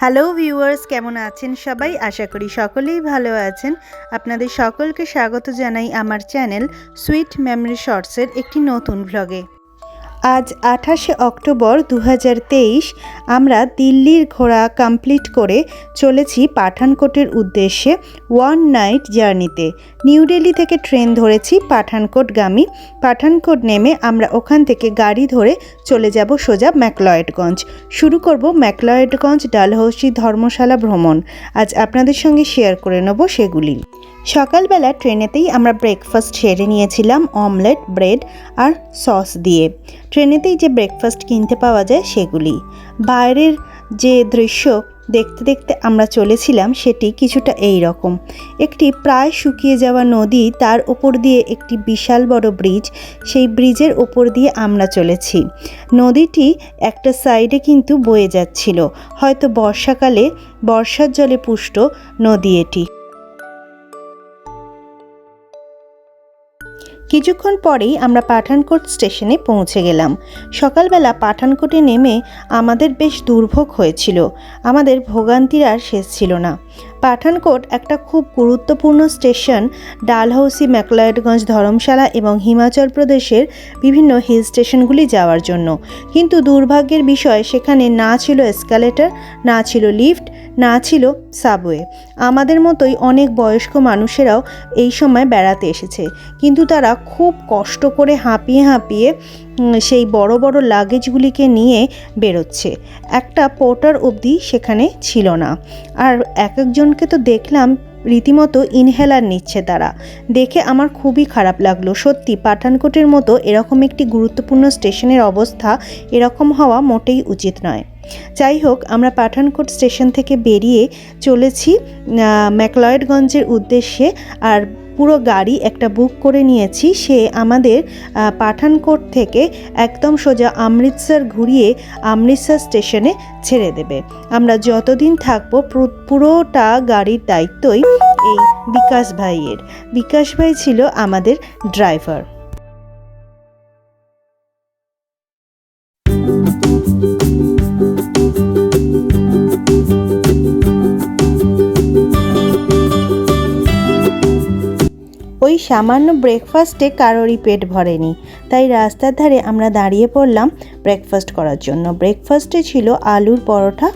Hello viewers, কেমন আছেন সবাই? আশা করি সকলেই ভালো আছেন। আপনাদের সকলকে স্বাগত জানাই আমার চ্যানেল সুইট মেমরি শর্টসের একটি নতুন ভ্লগে আজ আঠাশে অক্টোবর দু হাজার তেইশ আমরা দিল্লির ঘোড়া কমপ্লিট করে চলেছি পাঠানকোটের উদ্দেশ্যে ওয়ান নাইট জার্নিতে নিউ দিল্লি থেকে ট্রেন ধরেছি পাঠানকোটগামী। পাঠানকোট নেমে আমরা ওখান থেকে গাড়ি ধরে চলে যাব সোজা ম্যাকলয়েডগঞ্জ। শুরু করব ম্যাকলয়েডগঞ্জ ডালহৌসি ধর্মশালা ভ্রমণ। আজ আপনাদের সঙ্গে শেয়ার করে নেব সেগুলি। সকালবেলা ট্রেনেতেই আমরা ব্রেকফাস্ট সেরে নিয়েছিলাম অমলেট ব্রেড আর সস দিয়ে। ট্রেনেতেই যে ব্রেকফাস্ট কিনতে পাওয়া যায় সেগুলি। বাইরের যে দৃশ্য দেখতে দেখতে আমরা চলেছিলাম সেটি কিছুটা এই রকম একটি প্রায় শুকিয়ে যাওয়া নদী তার ওপর দিয়ে একটি বিশাল বড় ব্রিজ সেই ব্রিজের ওপর দিয়ে আমরা চলেছি। নদীটি একটা সাইডে কিন্তু বয়ে যাচ্ছিল। হয়তো বর্ষাকালে বর্ষার জলে পুষ্ট নদী এটি। কিছুক্ষণ পরেই আমরা পাঠানকোট স্টেশনে পৌঁছে গেলাম। সকালবেলা পাঠানকোটে নেমে আমাদের বেশ দুর্ভোগ হয়েছিল। আমাদের ভোগান্তির আর শেষ ছিল না। পাঠানকোট একটা খুব গুরুত্বপূর্ণ স্টেশন ডালহৌসি ম্যাকলয়েডগঞ্জ ধর্মশালা এবং হিমাচল প্রদেশের বিভিন্ন হিল স্টেশনগুলি যাওয়ার জন্য। কিন্তু দুর্ভাগ্যের বিষয়, সেখানে না ছিল এসকালেটর, না ছিল লিফট, না ছিল সাবওয়ে। আমাদের মতোই অনেক বয়স্ক মানুষেরাও এই সময় বেড়াতে এসেছে। কিন্তু তারা খুব কষ্ট করে হাঁপিয়ে হাঁপিয়ে সেই বড় বড় লাগেজগুলিকে নিয়ে বেরোচ্ছে। একটা পোর্টার অবধি সেখানে ছিল না। আর এক একজনকে তো দেখলাম রীতিমতো ইনহেলার নিচ্ছে তারা। দেখে আমার খুবই খারাপ লাগল। সত্যি, পাঠানকোটের মতো এরকম একটি গুরুত্বপূর্ণ স্টেশনের অবস্থা এরকম হওয়া মোটেই উচিত নয়। যাই হোক, আমরা পাঠানকোট স্টেশন থেকে বেরিয়ে চলেছি ম্যাকলয়েডগঞ্জের উদ্দেশ্যে। আর পুরো গাড়ি একটা বুক করে নিয়েছি। সে আমাদের পাঠানকোট থেকে একদম সোজা অমৃতসর ঘুরিয়ে অমৃতসর স্টেশনে ছেড়ে দেবে। আমরা যতদিন থাকব পুরোটা গাড়ির দায়িত্বই এই বিকাশ ভাইয়ের। বিকাশ ভাই ছিল আমাদের ড্রাইভার। ওই সামান্য ব্রেকফাস্টে কারোরই পেট ভরেনি। তাই রাস্তার ধারে আমরা দাঁড়িয়ে পড়লাম ব্রেকফাস্ট করার জন্য। ব্রেকফাস্টে ছিল আলুর পরোটা,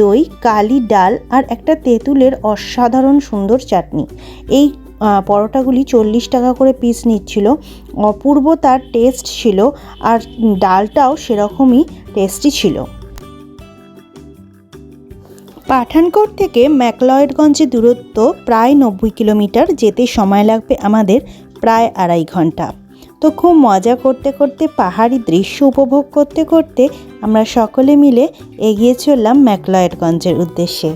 দই, কালি ডাল আর একটা তেঁতুলের অসাধারণ সুন্দর চাটনি। এই পরোটাগুলি চল্লিশ টাকা করে পিস নিচ্ছিল। অপূর্ব তার টেস্ট ছিল আর ডালটাও সেরকমই টেস্টি ছিল। পাঠানকোট থেকে ম্যাকলয়েডগঞ্জের দূরত্ব প্রায় নব্বই কিলোমিটার, যেতে সময় লাগবে আমাদের প্রায় আড়াই ঘণ্টা। তো খুব মজা করতে করতে, পাহাড়ি দৃশ্য উপভোগ করতে করতে আমরা সকলে মিলে এগিয়ে চললাম ম্যাকলয়েডগঞ্জের উদ্দেশ্যে।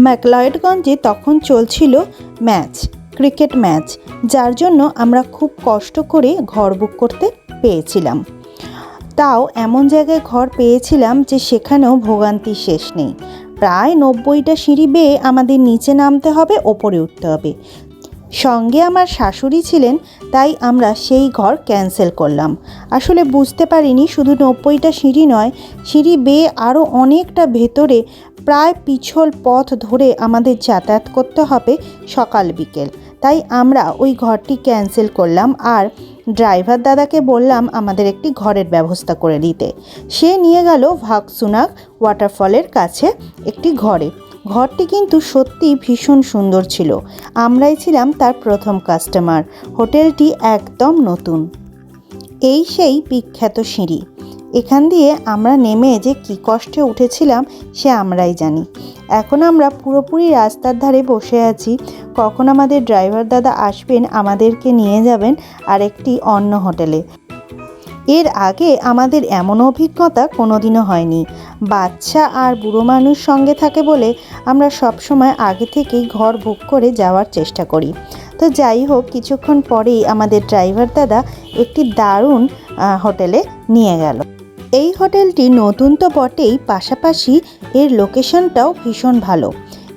ম্যাকলয়েডগঞ্জে তখন চলছিল ম্যাচ, ক্রিকেট ম্যাচ, যার জন্য আমরা খুব কষ্ট করে ঘর বুক করতে পেয়েছিলাম। তাও এমন জায়গায় ঘর পেয়েছিলাম যে সেখানেও ভোগান্তি শেষ নেই। প্রায় নব্বইটা সিঁড়ি বেয়ে আমাদের নিচে নামতে হবে, ওপরে উঠতে হবে। সঙ্গে আমার শাশুড়ি ছিলেন, তাই আমরা সেই ঘর ক্যান্সেল করলাম। আসলে বুঝতে পারিনি, শুধু নব্বইটা সিঁড়ি নয়, সিঁড়ি বেয়ে আরও অনেকটা ভেতরে প্রায় পিছল পথ ধরে আমাদের যাতায়াত করতে হবে সকাল বিকেল। তাই আমরা ওই ঘরটি ক্যান্সেল করলাম, আর ড্রাইভার দাদাকে বললাম আমাদের একটি ঘরের ব্যবস্থা করে দিতে। সে নিয়ে গেল ভাগসুনাক ওয়াটারফলের কাছে একটি ঘরে। ঘরটি কিন্তু সত্যি ভীষণ সুন্দর ছিল। আমরাই ছিলাম তার প্রথম কাস্টমার হোটেলটি একদম নতুন। এই সেই বিখ্যাত সিঁড়ি। এখান দিয়ে আমরা নেমে যে কী কষ্টে উঠেছিলাম, সে আমরাই জানি। এখন আমরা পুরোপুরি রাস্তার ধারে বসে আছি। কখন আমাদের ড্রাইভার দাদা আসবেন, আমাদেরকে নিয়ে যাবেন আর একটি অন্য হোটেলে। এর আগে আমাদের এমন অভিজ্ঞতা কোনোদিনও হয়নি। বাচ্চা আর বুড়ো মানুষ সঙ্গে থাকে বলে আমরা সবসময় আগে থেকেই ঘর বুক করে যাওয়ার চেষ্টা করি। তো যাই হোক, কিছুক্ষণ পরেই আমাদের ড্রাইভার দাদা একটি দারুণ হোটেলে নিয়ে গেল। এই হোটেলটি নতুন তো বটেই, পাশাপাশি এর লোকেশনটাও ভীষণ ভালো।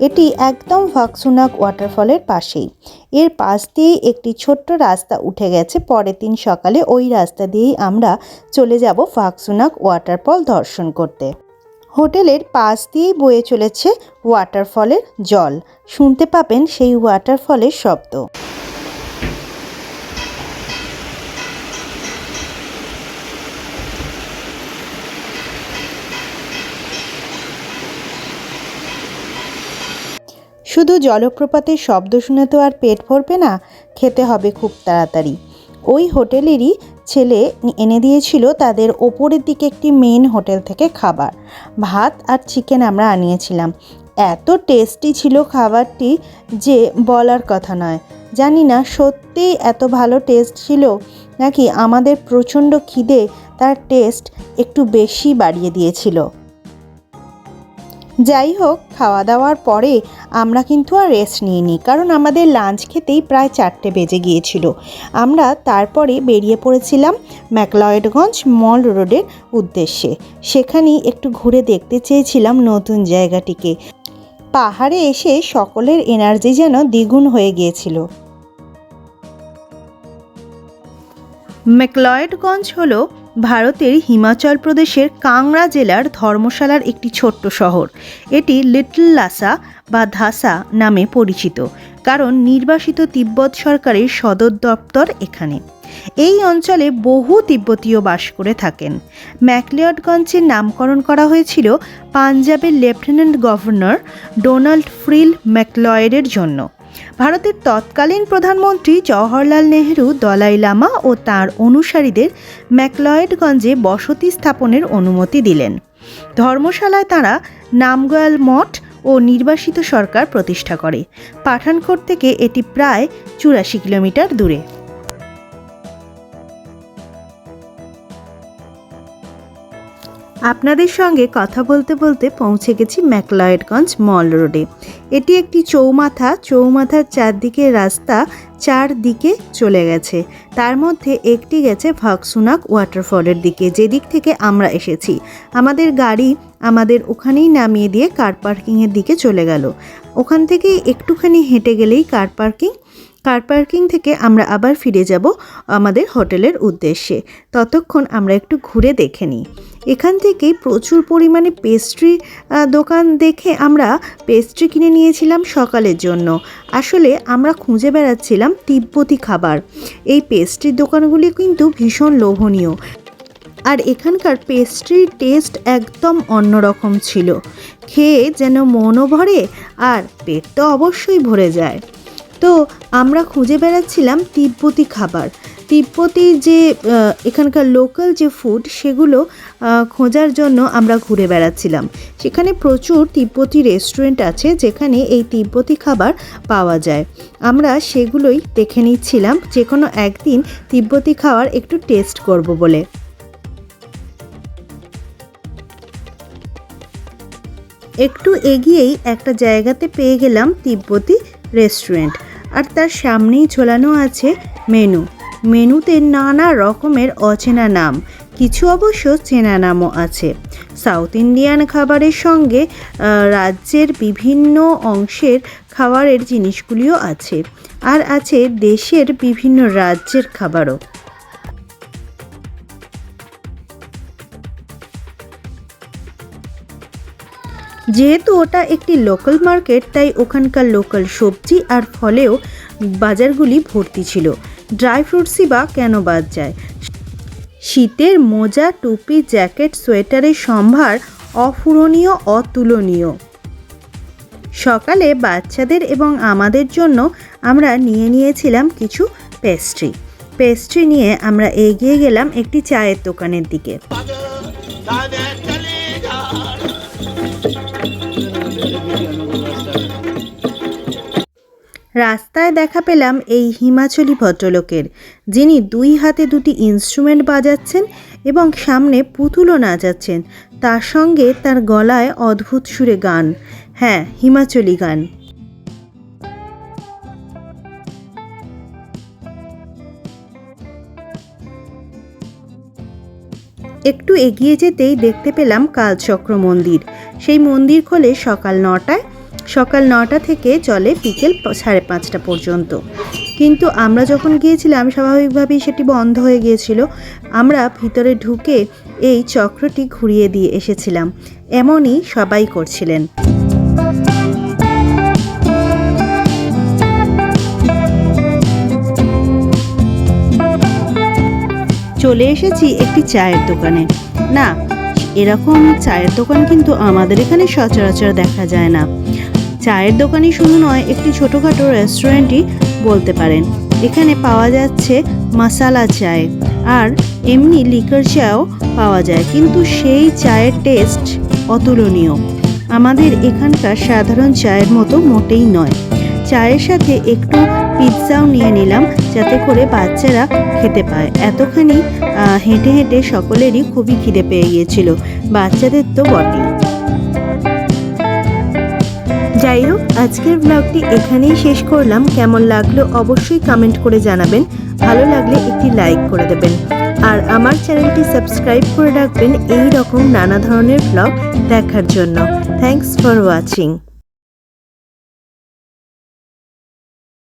এটি একদম ভাকসুনাক ওয়াটারফলের পাশেই। এর পাশ দিয়েই একটি ছোট্ট রাস্তা উঠে গেছে। পরের দিন সকালে ওই রাস্তা দিয়েই আমরা চলে যাব ফাকসুনাক ওয়াটারফল দর্শন করতে। হোটেলের পাশ দিয়েই বয়ে চলেছে ওয়াটারফলের জল। শুনতে পাবেন সেই ওয়াটারফলের শব্দ। শুধু জলপ্রপাতের শব্দ শুনে তো আর পেট ভরবে না, খেতে হবে খুব তাড়াতাড়ি। ওই হোটেলেরই ছেলে এনে দিয়েছিল তাদের ওপরের দিকে একটি মেন হোটেল থেকে খাবার। ভাত আর চিকেন আমরা আনিয়েছিলাম। এত টেস্টি ছিল খাবারটি যে বলার কথা নয়। জানি না সত্যিই এত ভালো টেস্ট ছিল নাকি আমাদের প্রচণ্ড খিদে তার টেস্ট একটু বেশি বাড়িয়ে দিয়েছিল। যাই হোক খাওয়া দাওয়ার পরে আমরা কিন্তু আর রেস্ট নিইনি, কারণ আমাদের লাঞ্চ খেতেই প্রায় চারটে বেজে গিয়েছিল। আমরা তারপরে বেরিয়ে পড়েছিলাম ম্যাকলয়েডগঞ্জ মল রোডের উদ্দেশ্যে। সেখানেই একটু ঘুরে দেখতে চেয়েছিলাম নতুন জায়গাটিকে। পাহাড়ে এসে সকলের এনার্জি যেন দ্বিগুণ হয়ে গিয়েছিল। ম্যাকলয়েডগঞ্জ হল ভারতের হিমাচল প্রদেশের কাংড়া জেলার ধর্মশালার একটি ছোট্ট শহর। এটি লিটল লাসা বা ধাসা নামে পরিচিত, কারণ নির্বাসিত তিব্বত সরকারের সদর দপ্তর এখানে। এই অঞ্চলে বহু তিব্বতীয় বাস করে থাকেন। ম্যাকলিয়ডগঞ্জের নামকরণ করা হয়েছিল পাঞ্জাবের লেফটেন্যান্ট গভর্নর ডোনাল্ড ফ্রিল ম্যাকলয়েডের জন্য। ভারতের তৎকালীন প্রধানমন্ত্রী জওহরলাল নেহরু, দলাই লামা ও তার অনুসারীদের ম্যাকলয়েডগঞ্জে বসতি স্থাপনের অনুমতি দিলেন। ধর্মশালায় তারা নামগয়াল মঠ ও নির্বাসিত সরকার প্রতিষ্ঠা করে। পাঠানকোট থেকে এটি প্রায় চুরাশি কিলোমিটার দূরে। আপনাদের সঙ্গে কথা বলতে বলতে পৌঁছে গেছি ম্যাকলয়েডগঞ্জ মল রোডে। এটি একটি চৌমাথা, চৌমাথার চারদিকে রাস্তা চারদিকে চলে গেছে। তার মধ্যে একটি গেছে ভাকসুনাক ওয়াটারফলের দিকে, যেদিক থেকে আমরা এসেছি। আমাদের গাড়ি আমাদের ওখানেই নামিয়ে দিয়ে কার পার্কিংয়ের দিকে চলে গেল। ওখান থেকে একটুখানি হেঁটে গেলেই কার পার্কিং কার পার্কিং থেকে আমরা আবার ফিরে যাব আমাদের হোটেলের উদ্দেশ্যে। ততক্ষণ আমরা একটু ঘুরে দেখে নিই। এখান থেকেই প্রচুর পরিমাণে পেস্ট্রি দোকান দেখে আমরা পেস্ট্রি কিনে নিয়েছিলাম সকালের জন্য। আসলে আমরা খুঁজে বেড়াচ্ছিলাম তিব্বতি খাবার। এই পেস্ট্রির দোকানগুলি কিন্তু ভীষণ লোভনীয়। আর এখানকার পেস্ট্রির টেস্ট একদম অন্যরকম ছিল। খেয়ে যেন মনও ভরে আর পেট তো অবশ্যই ভরে যায়। তো আমরা খুঁজে বেড়াচ্ছিলাম তিব্বতি খাবার। তিব্বতি যে এখানকার লোকাল যে ফুড সেগুলো খোঁজার জন্য আমরা ঘুরে বেড়াচ্ছিলাম। সেখানে প্রচুর তিব্বতি রেস্টুরেন্ট আছে যেখানে এই তিব্বতি খাবার পাওয়া যায়। আমরা সেগুলোই দেখে নিচ্ছিলাম যে কোনো একদিন তিব্বতি খাওয়ার একটু টেস্ট করব বলে। একটু এগিয়েই একটা জায়গাতে পেয়ে গেলাম তিব্বতি রেস্টুরেন্ট আর তার সামনেই ঝোলানো আছে মেনু। মেনুতে নানা রকমের অচেনা নাম, কিছু অবশ্য চেনা নামও আছে। সাউথ ইন্ডিয়ান খাবারের সঙ্গে রাজ্যের বিভিন্ন অংশের খাবারের জিনিসগুলিও আছে। আর আছে দেশের বিভিন্ন রাজ্যের খাবারও। যেহেতু ওটা একটি লোকাল মার্কেট তাই ওখানকার লোকাল সবজি আর ফলেও বাজারগুলি ভর্তি ছিল। ড্রাই ফ্রুটসই বা কেন বাদ যায়? শীতের মোজা, টুপি, জ্যাকেট, সোয়েটারের সম্ভার অফুরনীয় অতুলনীয়। সকালে বাচ্চাদের এবং আমাদের জন্য আমরা নিয়ে নিয়েছিলাম কিছু পেস্ট্রি পেস্ট্রি নিয়ে আমরা এগিয়ে গেলাম একটি চায়ের দোকানের দিকে। রাস্তায় দেখা পেলাম এই হিমাচলি ভদ্রলোকের, যিনি দুই হাতে দুটি ইনস্ট্রুমেন্ট বাজাচ্ছেন এবং সামনে পুতুলও নাচাচ্ছেন। তার সঙ্গে তার গলায় অদ্ভুত সুরে গান। হ্যাঁ হিমাচলি গান। একটু এগিয়ে যেতেই দেখতে পেলাম কালচক্র মন্দির। সেই মন্দির খোলে সকাল নটায় সকাল নটা থেকে চলে বিকেল সাড়ে পাঁচটা পর্যন্ত। কিন্তু আমরা যখন গিয়েছিলাম, স্বাভাবিকভাবেই সেটি বন্ধ হয়ে গিয়েছিল। আমরা ভিতরে ঢুকে এই চক্রটি ঘুরিয়ে দিয়ে এসেছিলাম। এমনই সবাই করছিলেন। চলে এসেছি একটি চায়ের দোকানে। না, এরকম চায়ের দোকান কিন্তু আমাদের এখানে সচরাচর দেখা যায় না। চায়ের দোকানই শুধু নয়, একটি ছোটোখাটো রেস্টুরেন্টই বলতে পারেন। এখানে পাওয়া যাচ্ছে মশালা চায় আর এমনি লিকার চাও পাওয়া যায়, কিন্তু সেই চায়ের টেস্ট অতুলনীয়। আমাদের এখানকার সাধারণ চায়ের মতো মোটেই নয়। চায়ের সাথে একটু পিৎজাও নিয়ে নিলাম, যাতে করে বাচ্চারা খেতে পায়। এতখানি হেঁটে হেঁটে সকলেরই খুবই খিদে পেয়ে গিয়েছিল। বাচ্চাদের তো বটেই। যাই হোক আজকের ব্লগটি এখানেই শেষ করলাম। কেমন লাগল অবশ্যই কমেন্ট করে জানাবেন। ভালো লাগলে একটি লাইক করে দেবেন। আর আমার চ্যানেলটি সাবস্ক্রাইব করে রাখবেন এই রকম নানা ধরনের ব্লগ দেখার জন্য। Thanks for watching